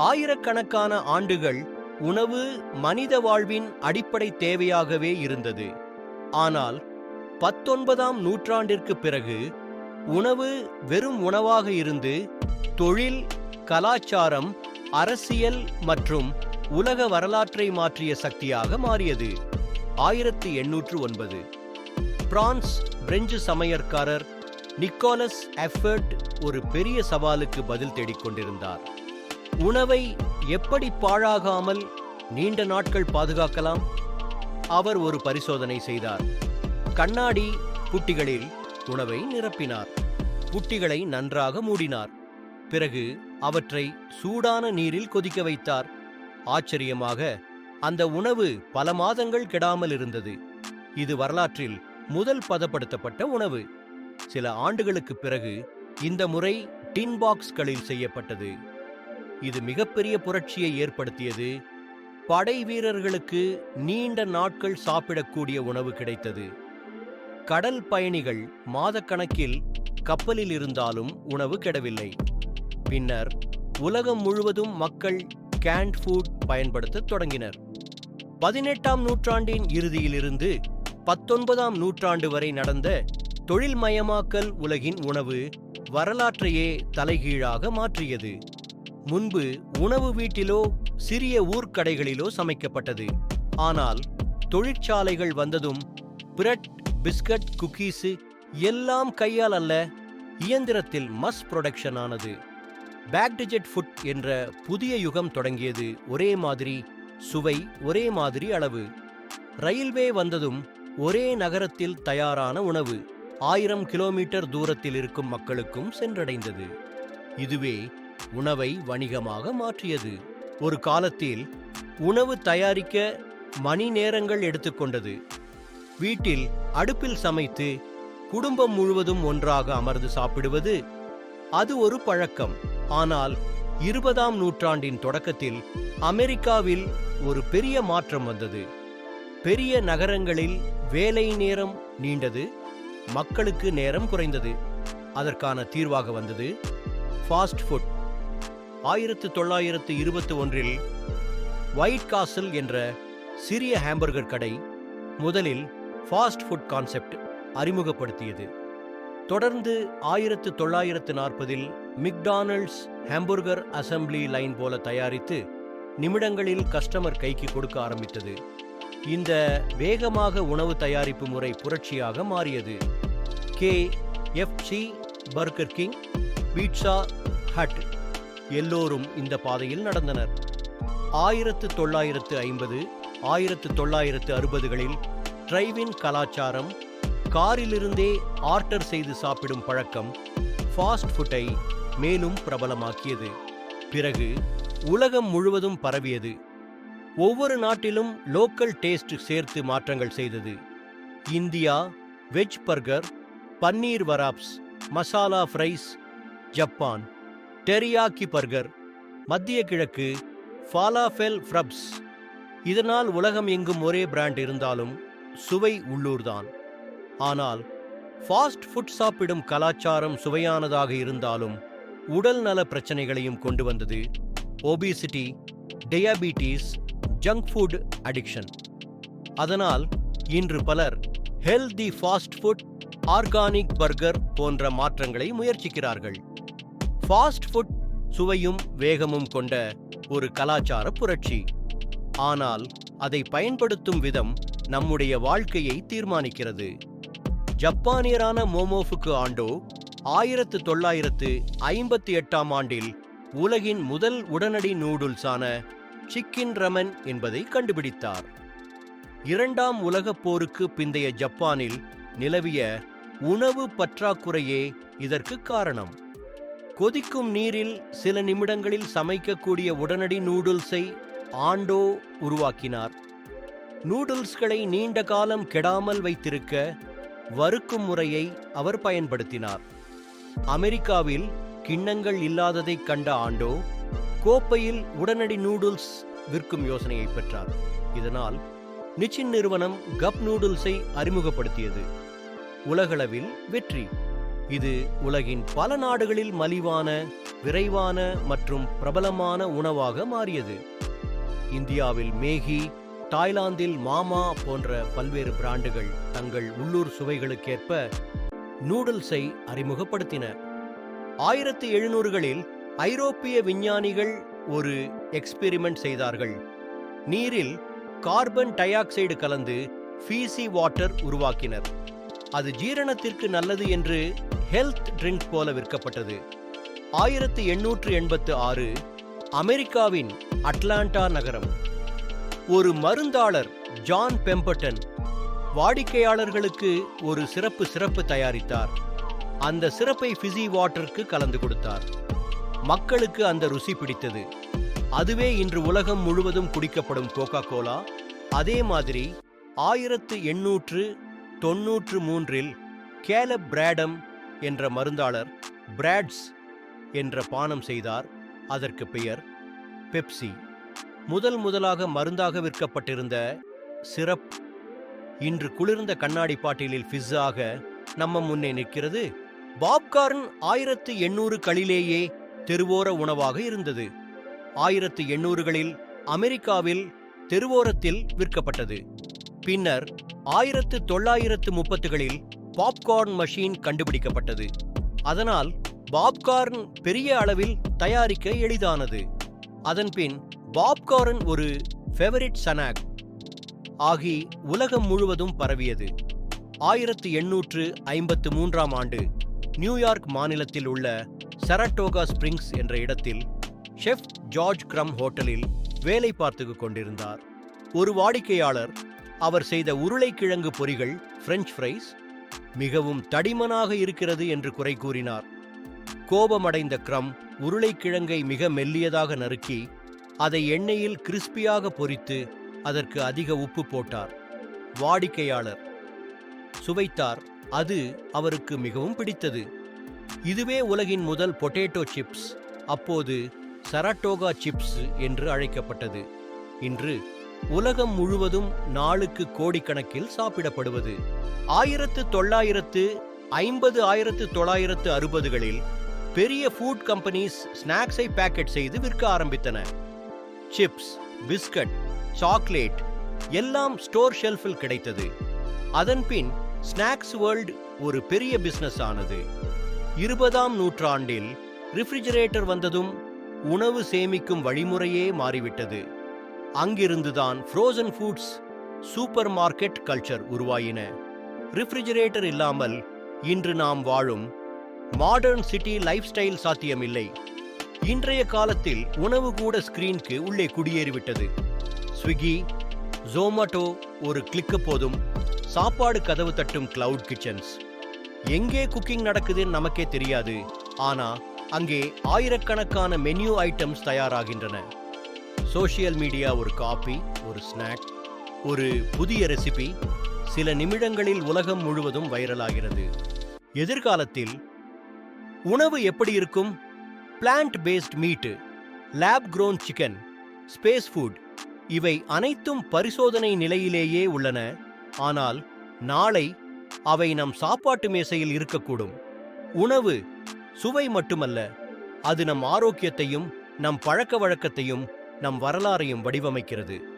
ஆயிரக்கணக்கான ஆண்டுகள் உணவு மனித வாழ்வின் அடிப்படை தேவையாகவே இருந்தது. ஆனால் பத்தொன்பதாம் நூற்றாண்டிற்கு பிறகு உணவு வெறும் உணவாக இருந்து தொழில் கலாச்சாரம் அரசியல் மற்றும் உலக வரலாற்றை மாற்றிய சக்தியாக மாறியது. ஆயிரத்தி எண்ணூற்று ஒன்பது. பிரான்ஸ் பிரெஞ்சு சமையற்காரர் நிக்கோலஸ் எஃபர்ட் ஒரு பெரிய சவாலுக்கு பதில் தேடிக்கொண்டிருந்தார் உணவை எப்படி பாழாகாமல் நீண்ட நாட்கள் பாதுகாக்கலாம்? அவர் ஒரு பரிசோதனை செய்தார். கண்ணாடி புட்டிகளில் உணவை நிரப்பினார். புட்டிகளை நன்றாக மூடினார். பிறகு அவற்றை சூடான நீரில் கொதிக்க வைத்தார். ஆச்சரியமாக அந்த உணவு பல மாதங்கள் கெடாமல் இருந்தது. இது வரலாற்றில் முதல் பதப்படுத்தப்பட்ட உணவு. சில ஆண்டுகளுக்குப் பிறகு இந்த முறை டின் பாக்ஸ்களில் செய்யப்பட்டது. இது மிகப்பெரிய புரட்சியை ஏற்படுத்தியது. படை வீரர்களுக்கு நீண்ட நாட்கள் சாப்பிடக்கூடிய உணவு கிடைத்தது. கடல் பயணிகள் மாதக்கணக்கில் கப்பலில் இருந்தாலும் உணவு கெடவில்லை. பின்னர் உலகம் முழுவதும் மக்கள் கேண்ட் ஃபுட் பயன்படுத்தத் தொடங்கினர். பதினெட்டாம் நூற்றாண்டின் இறுதியிலிருந்து பத்தொன்பதாம் நூற்றாண்டு வரை நடந்த தொழில்மயமாக்கல் உலகின் உணவு வரலாற்றையே தலைகீழாக மாற்றியது. முன்பு உணவு வீட்டிலோ சிறிய ஊர்க்கடைகளிலோ சமைக்கப்பட்டது. ஆனால் தொழிற்சாலைகள் வந்ததும் பிரெட் பிஸ்கட் குக்கீஸு எல்லாம் கையால் அல்ல இயந்திரத்தில் மஸ் புரொடக்ஷன் ஆனது. பேக்டிஜெட் ஃபுட் என்ற புதிய யுகம் தொடங்கியது ஒரே மாதிரி சுவை ஒரே மாதிரி அளவு. ரயில்வே வந்ததும் ஒரே நகரத்தில் தயாரான உணவு ஆயிரம் கிலோமீட்டர் தூரத்தில் இருக்கும் மக்களுக்கும் சென்றடைந்தது. இதுவே உணவை வணிகமாக மாற்றியது. ஒரு காலத்தில் உணவு தயாரிக்க மணி நேரங்கள் எடுத்துக்கொண்டது வீட்டில் அடுப்பில் சமைத்து குடும்பம் முழுவதும் ஒன்றாக அமர்ந்து சாப்பிடுவது அது ஒரு பழக்கம். ஆனால் இருபதாம் நூற்றாண்டின் தொடக்கத்தில் அமெரிக்காவில் ஒரு பெரிய மாற்றம் வந்தது. பெரிய நகரங்களில் வேலை நேரம் நீண்டது மக்களுக்கு நேரம் குறைந்தது. அதற்கான தீர்வாக வந்தது ஃபாஸ்ட் ஃபுட் ஆயிரத்து தொள்ளாயிரத்து இருபத்தி ஒன்றில் ஒயிட் காசல் என்ற சிறிய ஹாம்பர்கர் கடை முதலில் ஃபாஸ்ட் ஃபுட் கான்செப்ட் அறிமுகப்படுத்தியது. தொடர்ந்து ஆயிரத்து தொள்ளாயிரத்து நாற்பதில் மிக்டானல்ட்ஸ் ஹாம்பர்கர் அசெம்பிளி லைன் போல தயாரித்து நிமிடங்களில் கஸ்டமர் கைக்கு கொடுக்க ஆரம்பித்தது. இந்த வேகமாக உணவு தயாரிப்பு முறை புரட்சியாக மாறியது. KFC Burger King Pizza Hut எல்லோரும் இந்த பாதையில் நடந்தனர். ஆயிரத்து தொள்ளாயிரத்து ஐம்பது ஆயிரத்து தொள்ளாயிரத்து அறுபதுகளில் டிரைவின் கலாச்சாரம் காரிலிருந்தே ஆர்டர் செய்து சாப்பிடும் பழக்கம் ஃபாஸ்ட் ஃபுட்டை மேலும் பிரபலமாக்கியது. பிறகு உலகம் முழுவதும் பரவியது. ஒவ்வொரு நாட்டிலும் லோக்கல் டேஸ்ட் சேர்த்து மாற்றங்கள் செய்தது. India veg burger paneer wraps masala fries Japan. Teriyaki burger மத்திய கிழக்கு ஃபாலாஃபெல் ஃப்ரப்ஸ். இதனால் உலகம் எங்கும் ஒரே பிராண்ட் இருந்தாலும் சுவை உள்ளூர்தான். ஆனால் ஃபாஸ்ட் ஃபுட் சாப்பிடும் கலாச்சாரம் சுவையானதாக இருந்தாலும் உடல் நல பிரச்சனைகளையும் கொண்டு வந்தது obesity diabetes junk food addiction. அதனால் இன்று பலர் healthy fast food organic burger போன்ற மாற்றங்களை முயற்சிக்கிறார்கள். ஃபாஸ்ட் ஃபுட் சுவையும் வேகமும் கொண்ட ஒரு கலாச்சார புரட்சி. ஆனால் அதை பயன்படுத்தும் விதம் நம்முடைய வாழ்க்கையை தீர்மானிக்கிறது. ஜப்பானியரான மோமோஃபுக்கு ஆண்டோ ஆயிரத்து தொள்ளாயிரத்து ஐம்பத்தி எட்டாம் ஆண்டில் உலகின் முதல் உடனடி நூடுல்ஸான சிக்கின் ரமன் என்பதை கண்டுபிடித்தார். இரண்டாம் உலகப் போருக்கு பிந்தைய ஜப்பானில் நிலவிய உணவு பற்றாக்குறையே இதற்கு காரணம். கொதிக்கும் நீரில் சில நிமிடங்களில் சமைக்கக்கூடிய உடனடி நூடுல்ஸை ஆண்டோ உருவாக்கினார். நூடுல்ஸ்களை நீண்ட காலம் கெடாமல் வைத்திருக்க வறுக்கும் முறையை அவர் பயன்படுத்தினார். அமெரிக்காவில் கிண்ணங்கள் இல்லாததைக் கண்ட ஆண்டோ கோப்பையில் உடனடி நூடுல்ஸ் விற்கும் யோசனையை பெற்றார். இதனால் நிச்சின் நிறுவனம் கப் நூடுல்ஸை அறிமுகப்படுத்தியது. உலகளவில் வெற்றி. இது உலகின் பல நாடுகளில் மலிவான விரைவான மற்றும் பிரபலமான உணவாக மாறியது. இந்தியாவில் மேகி தாய்லாந்தில் மாமா போன்ற பல்வேறு பிராண்டுகள் தங்கள் உள்ளூர் சுவைகளுக்கேற்ப நூடுல்ஸை அறிமுகப்படுத்தின. ஆயிரத்தி எழுநூறுகளில் ஐரோப்பிய விஞ்ஞானிகள் ஒரு எக்ஸ்பெரிமெண்ட் செய்தார்கள். நீரில் கார்பன் டை ஆக்சைடு கலந்து ஃபீசி வாட்டர் உருவாக்கினர். அது ஜீரணத்திற்கு நல்லது என்று ஹெல்த் ட்ரிங்க் போல விற்கப்பட்டது. ஆயிரத்தி எண்ணூற்று எண்பத்து ஆறு அமெரிக்காவின் அட்லாண்டா நகரம். ஒரு மருந்தாளர் ஜான் பெம்பர்டன் வாடிக்கையாளர்களுக்கு ஒரு சிறப்பு சிறப்பு தயாரித்தார். அந்த சிறப்பை ஃபிசி வாட்டருக்கு கலந்து கொடுத்தார். மக்களுக்கு அந்த ருசி பிடித்தது. அதுவே இன்று உலகம் முழுவதும் குடிக்கப்படும் கோகா கோலா அதே மாதிரி ஆயிரத்து எண்ணூற்று தொன்னூற்று மூன்றில் கேலப் பிராடம் என்ற மருந்தாளர் பிராட்ஸ் என்ற பானம் செய்தார். அதற்கு பெயர் பெப்சி. முதல் முதலாக மருந்தாக விற்கப்பட்டிருந்த சிரப் இன்று குளிர்ந்த கண்ணாடி பாட்டிலில் ஃபிஸ்ஸாக நம்ம முன்னே நிற்கிறது. பாப்கார்ன் ஆயிரத்து எண்ணூறுகளிலேயே தெருவோர உணவாக இருந்தது. ஆயிரத்து எண்ணூறுகளில் அமெரிக்காவில் தெருவோரத்தில் விற்கப்பட்டது. பின்னர் ஆயிரத்து தொள்ளாயிரத்து முப்பத்துகளில் பாப்கார்ன் மஷீன் கண்டுபிடிக்கப்பட்டது. அதனால் பாப்கார்ன் பெரிய அளவில் தயாரிக்க எளிதானது. அதன்பின் பாப்கார்ன் ஒரு ஃபேவரிட் சனாக் ஆகி உலகம் முழுவதும் பரவியது. ஆயிரத்து எண்ணூற்று ஐம்பத்து மூன்றாம் ஆண்டு நியூயார்க் மாநிலத்தில் உள்ள சரட்டோகா ஸ்பிரிங்ஸ் என்ற இடத்தில் ஷெஃப் ஜார்ஜ் கிரம் ஹோட்டலில் வேலை பார்த்து கொண்டிருந்தார். ஒரு வாடிக்கையாளர் அவர் செய்த உருளைக்கிழங்கு பொரிகள் பிரெஞ்ச் ஃப்ரைஸ் மிகவும் தடிமனாக இருக்கிறது என்று குறை கூறினார். கோபமடைந்த கிரம் உருளைக்கிழங்கை மிக மெல்லியதாக நறுக்கி அதை எண்ணெயில் கிறிஸ்பியாக பொரித்து அதற்கு அதிக உப்பு போட்டார். வாடிக்கையாளர் சுவைத்தார் அது அவருக்கு மிகவும் பிடித்தது. இதுவே உலகின் முதல் பொட்டேட்டோ சிப்ஸ் அப்போது சரட்டோகா சிப்ஸ் என்று அழைக்கப்பட்டது. இன்று உலகம் முழுவதும் நாளுக்கு கோடிக்கணக்கில் சாப்பிடப்படுவது. ஆயிரத்து தொள்ளாயிரத்து ஐம்பது ஆயிரத்து தொள்ளாயிரத்து அறுபதுகளில் பெரிய ஃபுட் கம்பெனிஸ் ஸ்நாக்ஸை பேக்கெட் செய்து விற்க ஆரம்பித்தன. சிப்ஸ் பிஸ்கட் சாக்லேட் எல்லாம் ஸ்டோர் ஷெல்ஃபில் கிடைத்தது. அதன்பின் ஸ்நாக்ஸ் வேர்ல்ட் ஒரு பெரிய பிசினஸ் ஆனது. இருபதாம் நூற்றாண்டில் ரெஃப்ரிஜரேட்டர் வந்ததும் உணவு சேமிக்கும் வழிமுறையே மாறிவிட்டது. அங்கிருந்துதான் frozen foods supermarket culture உருவாயின. ரெஃப்ரிஜரேட்டர் இல்லாமல் இன்று நாம் வாழும் மாடர்ன் சிட்டி லைஃப் ஸ்டைல் சாத்தியமில்லை. இன்றைய காலத்தில் உணவு கூட ஸ்கிரீனுக்கு உள்ளே குடியேறிவிட்டது. ஸ்விக்கி ஜோமேட்டோ ஒரு கிளிக்கு போதும் சாப்பாடு கதவு தட்டும் கிளவுட் கிச்சன்ஸ் எங்கே குக்கிங் நடக்குதுன்னு நமக்கே தெரியாது. ஆனா அங்கே ஆயிரக்கணக்கான மெனு ஐட்டம்ஸ் தயாராகின்றன. சோஷியல் மீடியா ஒரு காபி ஒரு ஸ்நாக் ஒரு புதிய ரெசிபி. சில நிமிடங்களில் உலகம் முழுவதும் வைரலாகிறது. எதிர்காலத்தில் உணவு எப்படி இருக்கும்? Plant based meat lab grown chicken space food இவை அனைத்தும் பரிசோதனை நிலையிலேயே உள்ளன. ஆனால் நாளை அவை நம் சாப்பாட்டு மேசையில் இருக்கக்கூடும். உணவு சுவை மட்டுமல்ல அது நம் ஆரோக்கியத்தையும் நம் பழக்க வழக்கத்தையும் நம் வரலாறையும் வடிவமைக்கிறது.